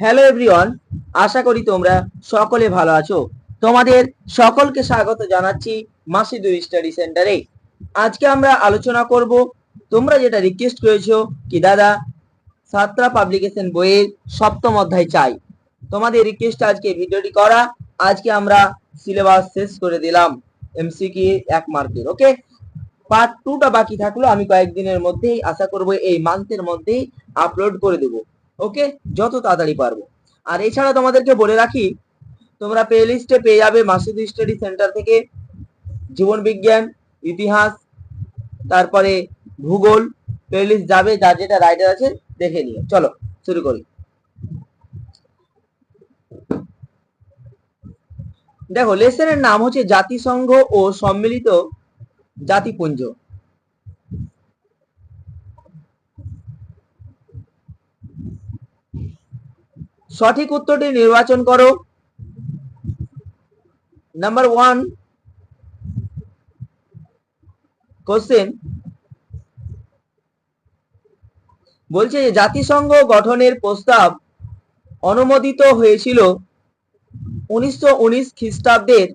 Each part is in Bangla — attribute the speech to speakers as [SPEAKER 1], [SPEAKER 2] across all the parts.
[SPEAKER 1] হ্যালো এভরিওয়ান আশা করি তোমরা সকলে ভালো আছো। তোমাদের সকলকে স্বাগত জানাচ্ছি মাসিদুর স্টাডি সেন্টারে। আজকে আমরা আলোচনা করব, তোমরা যেটা রিকোয়েস্ট করেছ কি দাদা সাতরা পাবলিকেশন বইয়ের সপ্তম অধ্যায় চাই। তোমাদের রিকোয়েস্ট আজকে ভিডিওটি করা, আজকে আমরা সিলেবাস শেষ করে দিলাম এমসিকি এক মার্কের ওকে পার্ট টুটা বাকি থাকল, আমি কয়েকদিনের মধ্যেই আশা করব এই মান্থের মধ্যেই আপলোড করে দেবো। ওকে? যত তাড়াতাড়ি পারব। আর এছাড়া তোমাদেরকে বলে রাখি, তোমরা প্লে লিস্টে পেয়ে যাবে মাসুদ স্টাডি সেন্টার থেকে জীবন বিজ্ঞান, ইতিহাস, তারপরে ভূগোল প্লে লিস্ট যাবে, যার যেটা রাইটার আছে, দেখে নিও। চলো, শুরু করি। দেখো লেসনের নাম হচ্ছে জাতিসংঘ ও সম্মিলিত জাতিপুঞ্জ। সঠিক উত্তরটি নির্বাচন করো। নাম্বার ওয়ান কোশ্চেন বলছে যে জাতিসংঘ গঠনের প্রস্তাব অনুমোদিত হয়েছিল উনিশশো উনিশ খ্রিস্টাব্দের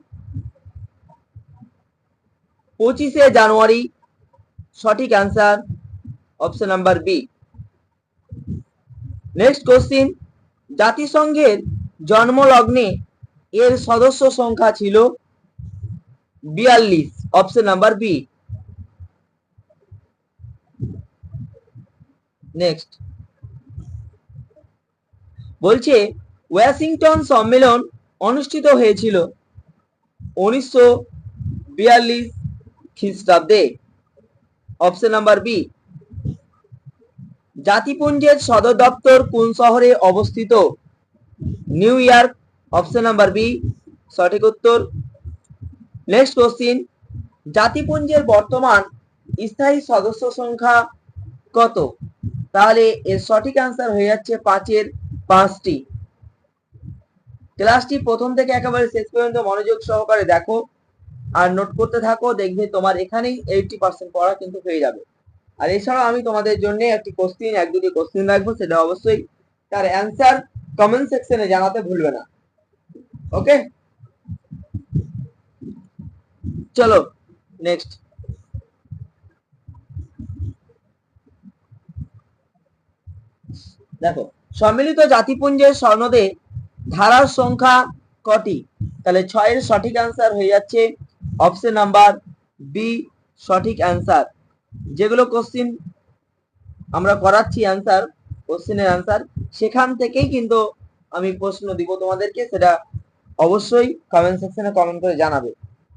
[SPEAKER 1] পঁচিশে জানুয়ারি। সঠিক answer option number B next question জাতিসংঘের জন্মলগ্নে এর সদস্য সংখ্যা ছিল বিয়াল্লিশ অপশন নাম্বার বি নেক্সট বলছে, ওয়াশিংটন সম্মেলন অনুষ্ঠিত হয়েছিল উনিশশো বিয়াল্লিশ খ্রিস্টাব্দে অপশন নাম্বার বি জাতিপুঞ্জের সদর দপ্তর কোন শহরে অবস্থিত? New York, option number B, সঠিক উত্তর। নেক্সট কোশ্চিন, জাতিপুঞ্জের বর্তমান স্থায়ী সদস্য সংখ্যা কত? তাহলে এর সঠিক অ্যান্সার হয়ে যাচ্ছে পাঁচের পাঁচটি। ক্লাসটি প্রথম থেকে একেবারে শেষ পর্যন্ত মনোযোগ সহকারে দেখো আর নোট করতে থাকো, দেখবে তোমার এখানেই এইটি পার্সেন্ট পড়া কিন্তু হয়ে যাবে। আর এছাড়াও আমি তোমাদের জন্য একটি কোশ্চিন এক দুটি কোশ্চিন রাখব, সেটা অবশ্যই তার অ্যান্সার কমেন্ট সেকশনে জানাতে ভুলবে না। ওকে চলো নেক্সট দেখো, সম্মিলিত জাতিপুঞ্জের সনদে ধারার সংখ্যা কটি? তাহলে ছয়ের সঠিক অ্যান্সার হয়ে যাচ্ছে অপশন নাম্বার বি সঠিক অ্যান্সার যেগুলো কোশ্চিন আমরা করাচ্ছি অ্যান্সার কোশ্চিনের অ্যান্সার সেখান থেকেই কিন্তু আমি প্রশ্ন দিব তোমাদেরকে, সেটা অবশ্যই কমেন্ট সেকশনে কমেন্ট করে জানাবে।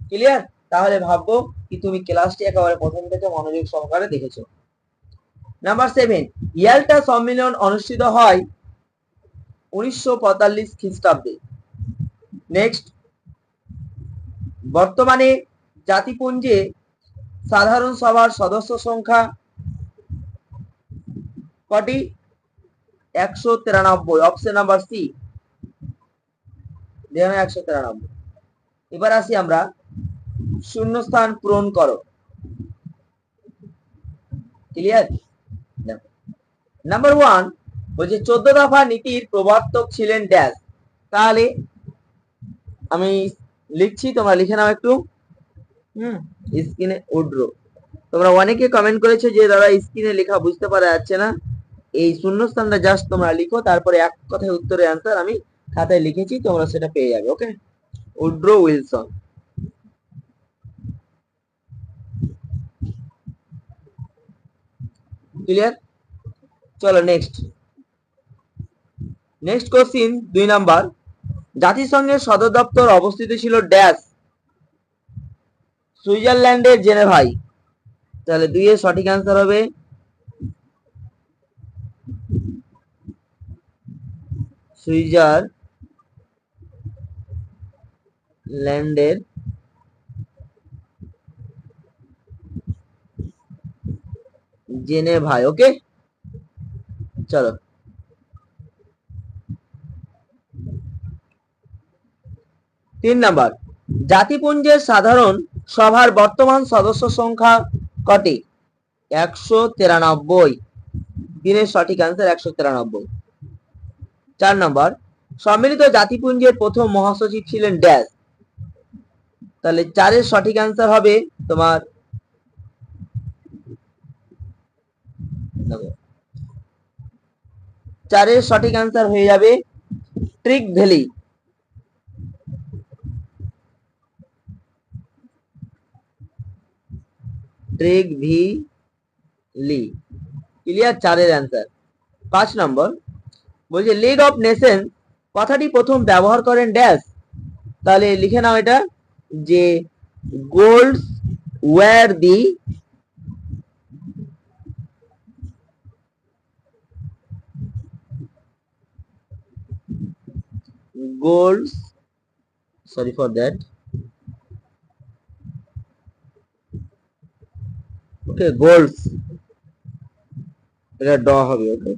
[SPEAKER 1] ক্লিয়ার তাহলে ভাববো কি তুমি ক্লাসটি একেবারে প্রথম থেকে মনোযোগ সহকারে দেখেছ। নাম্বার সেভেন ইয়াল্টা সম্মেলন অনুষ্ঠিত হয় উনিশশো পঁয়তাল্লিশ খ্রিস্টাব্দে। নেক্সট বর্তমানে জাতিপুঞ্জে সাধারণ সভার সদস্য সংখ্যা কটি? একশো তিরানব্বই। অপশন নাম্বার সি একশো তিরানব্বই। এবার আসি আমরা। শূন্যস্থান পূরণ করো। ক্লিয়ার নাম্বার ওয়ান বলছে, চোদ্দ দফা নীতির প্রবর্তক ছিলেন ড্যাশ। তাহলে আমি লিখছি, তোমরা লিখে নাও একটু। হুম। স্ক্রিনে উড্রো। তোমরা অনেকে কমেন্ট করেছ যে, দাদা স্ক্রিনে লেখা বুঝতে পারা যাচ্ছে না। এই শূন্যস্থানটা জাস্ট তোমরা লিখো, তারপরে এক কথায় উত্তরের অ্যান্সার আমি খাতায় লিখেছি, তোমরা সেটা পেয়ে যাবে ওকে উড্রো উইলসন। ক্লিয়ার চলো নেক্সট নেক্সট কোশ্চিন দুই নাম্বার জাতিসংঘের সদর দপ্তর অবস্থিত ছিল ড্যাশ। সুইজারল্যান্ডের জেনেভাই। তাহলে দুই এর সঠিক অ্যান্সার হবে। সুইজার সুইজারল্যান্ডের জেনেভাই, ওকে? চলো। তিন নাম্বার। জাতিপুঞ্জের সাধারণ সভার বর্তমান সদস্য সংখ্যা কটি? একশো তিরানব্বই। দিনের সঠিক অ্যান্সার একশো তিরানব্বই। চার নম্বর, সম্মিলিত জাতিপুঞ্জের প্রথম মহাসচিব ছিলেন ড্যাশ তাহলে চারের সঠিক অ্যান্সার হবে তোমার চারের সঠিক অ্যান্সার হয়ে যাবে Trygve Trygve Lie clear চারের অ্যান্সার পাঁচ নম্বর। বলছে লিগ অফ নেশন কথাটি প্রথম ব্যবহার করেন ড্যাশ তাহলে লিখে নাও এটা, যে Goldsworthy Golds sorry for that okay Golds এটা ড হবে okay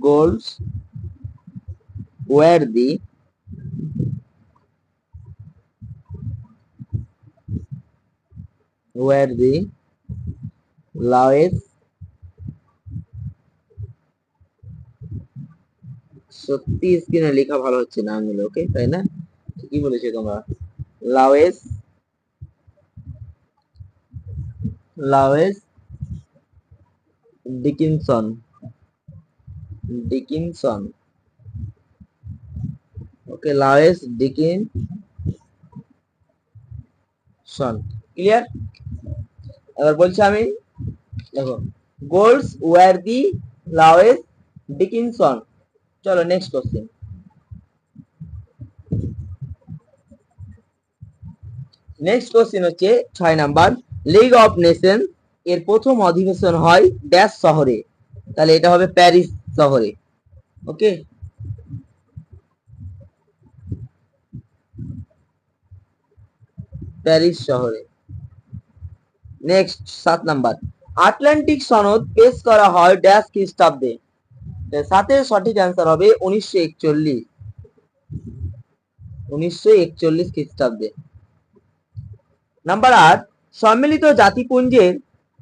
[SPEAKER 1] Goldsworthy where the lowest সত্যি স্ক্রিনে লেখা ভালো হচ্ছে না ওকে তাই না? কি বলেছে তোমরা। Lowes Lowes Dickinson. Dickinson. Okay Lowes Dickinson clear? এবার বলছি আমি, দেখো গোল্ডস ওয়ার দি লাওয়েস ডিকিনসন। চলো নেক্সট কোশ্চেন নেক্সট কোশ্চেন হচ্ছে ছয় নাম্বার। লিগ অফ নেশন এর প্রথম অধিবেশন হয় ড্যাশ শহরে। তাহলে এটা হবে প্যারিস শহরে। ওকে প্যারিস শহরে। নেক্সট সাত নাম্বার। আটলান্টিক সনদ পেশ করা হয় ড্যাশ খ্রিস্টাব্দে সাতের সঠিক অ্যান্সার হবে উনিশশো একচল্লিশ। উনিশশো একচল্লিশ খ্রিস্টাব্দে নাম্বার আট সম্মিলিত জাতিপুঞ্জের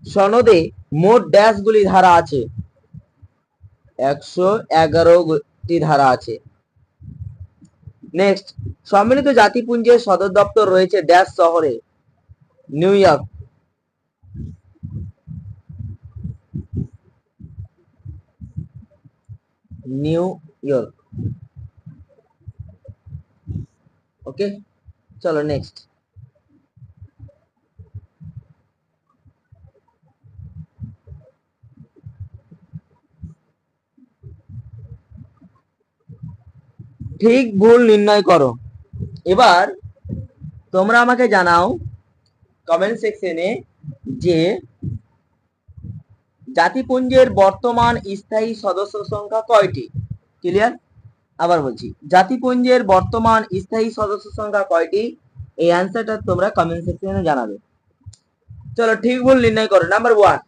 [SPEAKER 1] সনদে মোট ড্যাশগুলি ধারা আছে। একশো এগারোটি ধারা আছে। নেক্সট সম্মিলিত জাতিপুঞ্জের সদর দপ্তর রয়েছে ড্যাশ শহরে, New York. New York. Okay চলো নেক্সট ঠিক ভুল নির্ণয় করো। এবার তোমরা আমাকে জানাও কমেন্ট সেকশনে যে জাতিপুঞ্জের বর্তমান স্থায়ী সদস্য সংখ্যা কয়টি? ক্লিয়ার আবার বলছি, জাতিপুঞ্জের বর্তমান স্থায়ী সদস্য সংখ্যা কয়টি? এই অ্যান্সারটা তোমরা কমেন্ট সেকশনে জানাবে। চলো, ঠিক ভুল নির্ণয় করো। নাম্বার ওয়ান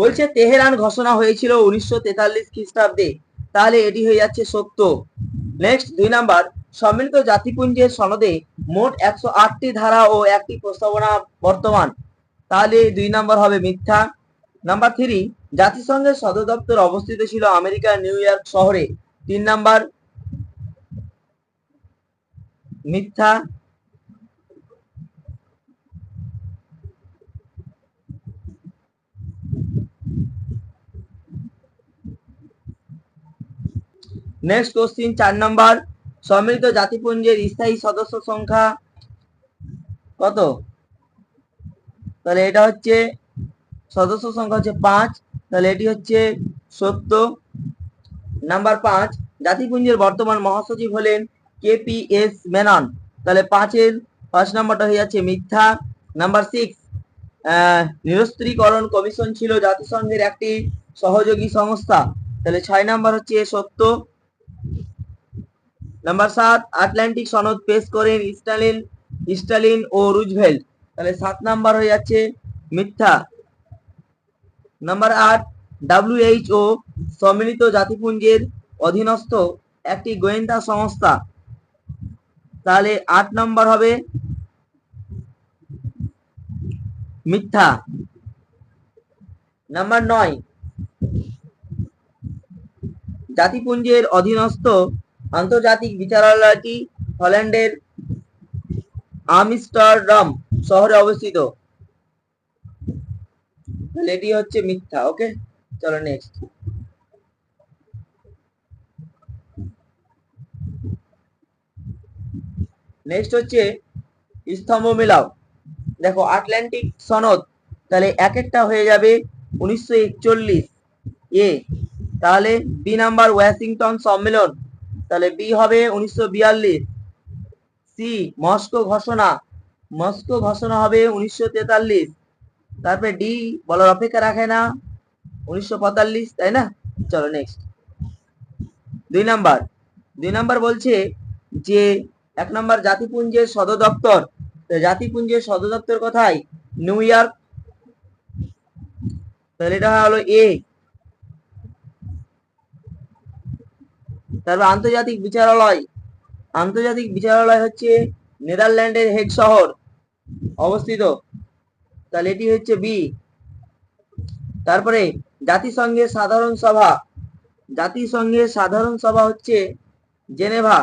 [SPEAKER 1] বলছে তেহরান ঘোষণা হয়েছিল উনিশশো তেতাল্লিশ খ্রিস্টাব্দে। তাহলে এটি হয়ে যাচ্ছে সত্য। নেক্সট দুই নাম্বার, সম্মিলিত জাতিপুঞ্জের সনদে মোট একশো আটটি ধারা ও একটি প্রস্তাবনা বর্তমান। তাহলে দুই নাম্বার হবে মিথ্যা। নাম্বার থ্রি, জাতিসংঘের সদর দপ্তর অবস্থিত ছিল আমেরিকার নিউ ইয়র্ক শহরে। তিন নাম্বার, মিথ্যা। নেক্সট কোশ্চিন চার নাম্বার সম্মিলিত জাতিপুঞ্জের স্থায়ী সদস্য সংখ্যা কত? তাহলে এটা হচ্ছে, সদস্য সংখ্যা হচ্ছে পাঁচ, তাহলে এটি হচ্ছে সত্য। নাম্বার পাঁচ, জাতিপুঞ্জের বর্তমান মহাসচিব হলেন কেপিএস মেনন। তাহলে পাঁচের পাঁচ নাম্বারটা হয়ে যাচ্ছে মিথ্যা। নাম্বার সিক্স নিরস্ত্রীকরণ কমিশন ছিল জাতিসংঘের একটি সহযোগী সংস্থা। তাহলে ছয় নাম্বার হচ্ছে সত্য। নাম্বার সাত আটলান্টিক সনদ পেশ করেন স্টালিন স্টালিন ও রুজভেল্ট তাহলে সাত নাম্বার হয়ে যাচ্ছে মিথ্যা। নাম্বার আট ডাব্লিউএইচও সম্মিলিত জাতিপুঞ্জের অধীনস্থ একটি গোয়েন্দা সংস্থা। তাহলে আট নাম্বার হবে মিথ্যা। নাম্বার নয়, জাতিপুঞ্জের অধীনস্থ আন্তর্জাতিক বিচারালয়টি হল্যান্ডের আমস্টারডাম শহরে অবস্থিত। এটি হচ্ছে মিথ্যা, ওকে? চলো নেক্সট নেক্সট হচ্ছে স্তম্ভ মেলাও দেখো, আটলান্টিক সনদ, তাহলে এক একটা হয়ে যাবে উনিশশো একচল্লিশ এ। তাহলে বি নাম্বার ওয়াশিংটন সম্মেলন তাহলে বি হবে উনিশশো বিয়াল্লিশ। সি, মস্কো ঘোষণা। মস্কো ঘোষণা হবে উনিশশো তেতাল্লিশ। তারপরে ডি, বলার অপেক্ষা রাখে না। উনিশশো পঁয়তাল্লিশ, তাই না? চলো নেক্সট দুই নাম্বার। দুই নাম্বার বলছে যে, এক নাম্বার জাতিপুঞ্জের সদর দপ্তর। জাতিপুঞ্জের সদর দপ্তর কোথায়? New York. তাহলে এটা হলো এ। তারপর আন্তর্জাতিক বিচারালয়। আন্তর্জাতিক বিচারালয় হচ্ছে নেদারল্যান্ডের হেড শহর অবস্থিত। তাহলে এটি হচ্ছে বি। তারপরে জাতিসংঘের সাধারণ সভা। জাতিসংঘের সাধারণ সভা হচ্ছে জেনেভা।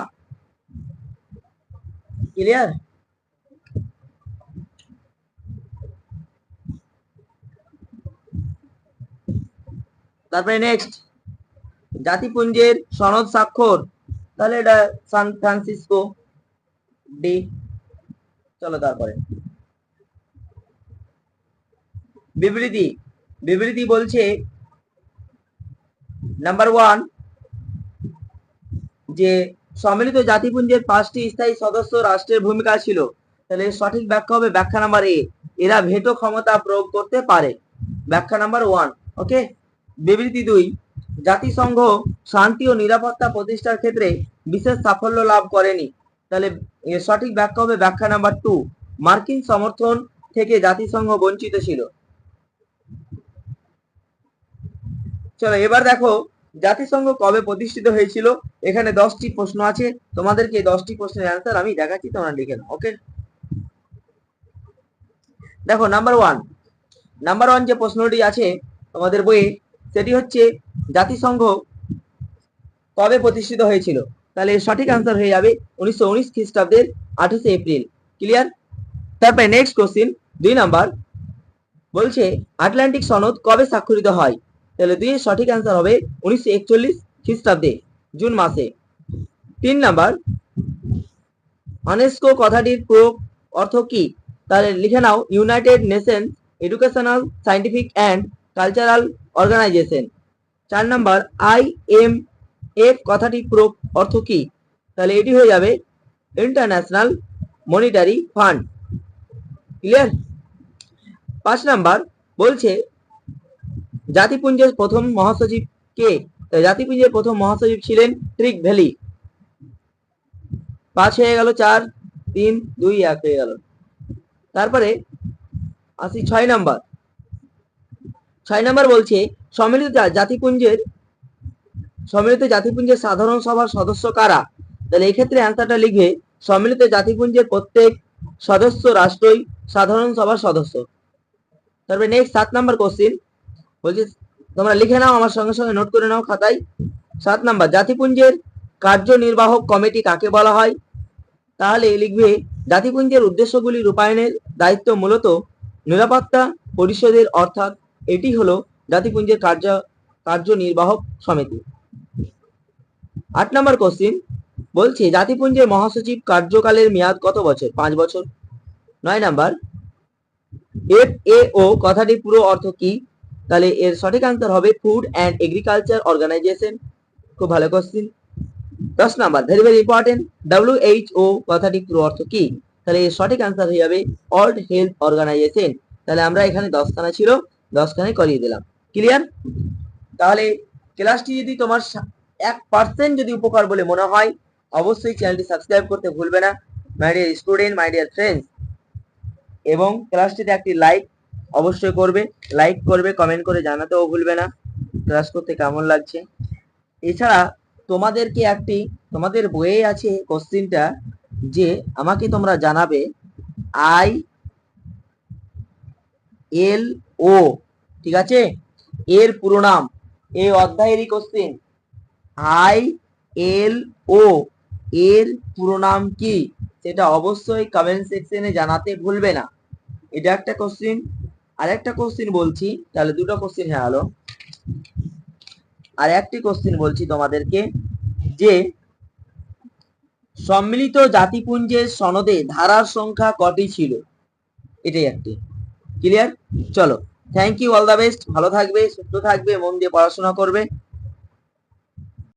[SPEAKER 1] ক্লিয়ার? তারপরে নেক্সট। জাতিপুঞ্জের সনদ স্বাক্ষর। তাহলে এটা সান ফ্রান্সিসকো ডি। চলো তারপরে। বিবৃতি। বিবৃতি বলছে নাম্বার ওয়ান যে সম্মিলিত জাতিপুঞ্জের পাঁচটি স্থায়ী সদস্য রাষ্ট্রের ভূমিকা ছিল। তাহলে সঠিক ব্যাখ্যা হবে ব্যাখ্যা নাম্বার এ এরা ভেটো ক্ষমতা প্রয়োগ করতে পারে। ব্যাখ্যা নাম্বার ওয়ান ওকে বিবৃতি দুই জাতিসংঘ শান্তি ও নিরাপত্তা প্রতিষ্ঠার ক্ষেত্রে বিশেষ সাফল্য লাভ করেনি। তাহলে সঠিক ব্যাখ্যা হবে ব্যাখ্যা নাম্বার টু মার্কিন সমর্থন থেকে জাতিসংঘ বঞ্চিত ছিল। চলো, এবার দেখো, জাতিসংঘ কবে প্রতিষ্ঠিত হয়েছিল? এখানে দশটি প্রশ্ন আছে। তোমাদেরকে দশটি প্রশ্নের অ্যান্সার আমি দেখাচ্ছি, তোমরা লিখে নাও ওকে দেখো নাম্বার ওয়ান নাম্বার ওয়ান যে প্রশ্নটি আছে তোমাদের বইয়ে সেটি হচ্ছে জাতিসংঘ কবে প্রতিষ্ঠিত হয়েছিল? তাহলে সঠিক আনসার হয়ে যাবে উনিশশো উনিশ খ্রিস্টাব্দের আঠাশে এপ্রিল। ক্লিয়ার তারপরে নেক্সট কোশ্চিন দুই নাম্বার, বলছে আটলান্টিক সনদ কবে স্বাক্ষরিত হয়? তাহলে দুই সঠিক অ্যান্সার হবে উনিশশো একচল্লিশ খ্রিস্টাব্দে, জুন মাসে। তিন নাম্বার অনেস্কো কথাটির প্রয়োগ অর্থ কি? তাহলে লিখে নাও United Nation Educational Scientific and Cultural Organization চার নাম্বার আই এম এফ কথাটি প্রয়োগ অর্থ কি? তাহলে এটি হয়ে যাবে ইন্টারন্যাশনাল মনিটারি ফান্ড ক্লিয়ার পাঁচ নাম্বার, বলছে জাতিপুঞ্জের প্রথম মহাসচিব কে? জাতিপুঞ্জের প্রথম মহাসচিব ছিলেন ট্রিক ভ্যালি পাঁচ হয়ে গেল চার, তিন, দুই, এক হয়ে গেল। তারপরে আসি ছয় নাম্বার। ছয় নম্বর বলছে, সম্মিলিত জাতিপুঞ্জের সম্মিলিত জাতিপুঞ্জের সাধারণ সভার সদস্য কারা? তাহলে এক্ষেত্রে ক্ষেত্রে অ্যান্সারটা লিখবে, সম্মিলিত জাতিপুঞ্জের প্রত্যেক সদস্য রাষ্ট্রই সাধারণ সভার সদস্য। তারপরে নেক্সট সাত নাম্বার কোশ্চিন বলছি, তোমরা লিখে নাও, আমার সঙ্গে সঙ্গে নোট করে নাও খাতায়। সাত নাম্বার, জাতিপুঞ্জের কার্যনির্বাহক কমিটি কাকে বলা হয়? তাহলে লিখবে, জাতিপুঞ্জের উদ্দেশ্যগুলি রূপায়ণের দায়িত্ব মূলত নিরাপত্তা পরিষদের, অর্থাৎ এটি হলো জাতিপুঞ্জের কার্য কার্যনির্বাহক সমিতি। আট নম্বর কোশ্চিন বলছে জাতিপুঞ্জের মহাসচিব কার্যকালের মেয়াদ কত বছর? পাঁচ বছর। নয় নাম্বার, এফ এ ও কথাটি পুরো অর্থ কি? তাহলে এর সঠিক আনসার হবে ফুড অ্যান্ড এগ্রিকালচার অর্গানাইজেশন খুব ভালো কোশ্চিন দশ number very very important W H O কথাটি পুরো অর্থ কি? তাহলে এর সঠিক আনসার হয়ে যাবে ওয়ার্ল্ড হেলথ অর্গানাইজেশন তাহলে আমরা এখানে দশখানা ছিল। দশখানে করিয়ে দিলাম। ক্লিয়ার তাহলে ক্লাসটি যদি তোমার এক পার্সেন্ট যদি উপকার বলে মনে হয়, অবশ্যই চ্যানেলটি সাবস্ক্রাইব করতে ভুলবে না my dear student my dear friends এবং ক্লাসটিতে একটি লাইক অবশ্যই করবে লাইক করবে কমেন্ট করে জানাতেও ভুলবে না। ক্লাস করতে কেমন লাগছে? এছাড়া তোমাদেরকে একটি, তোমাদের বইয়ে আছে কোশ্চিনটা যে আমাকে তোমরা জানাবে আই এল ও ঠিক আছে? এর পুরো নাম। এই অধ্যায়েরই কোশ্চিন আই এল ও। এর পুরো নাম কি? সেটা অবশ্যই কমেন্ট সেকশনে জানাতে ভুলবে না। এটা একটা কোশ্চিন আর একটা কোশ্চিন বলছি। তাহলে দুটো কোশ্চিন হ্যাঁ গেল। আর একটি কোশ্চিন বলছি তোমাদেরকে, যে সম্মিলিত জাতিপুঞ্জের সনদে ধারার সংখ্যা কটি ছিল? এটাই একটি। ক্লিয়ার চলো। Thank you all the best ভালো থাকবে সুস্থ থাকবে মন দিয়ে পড়াশোনা করবে।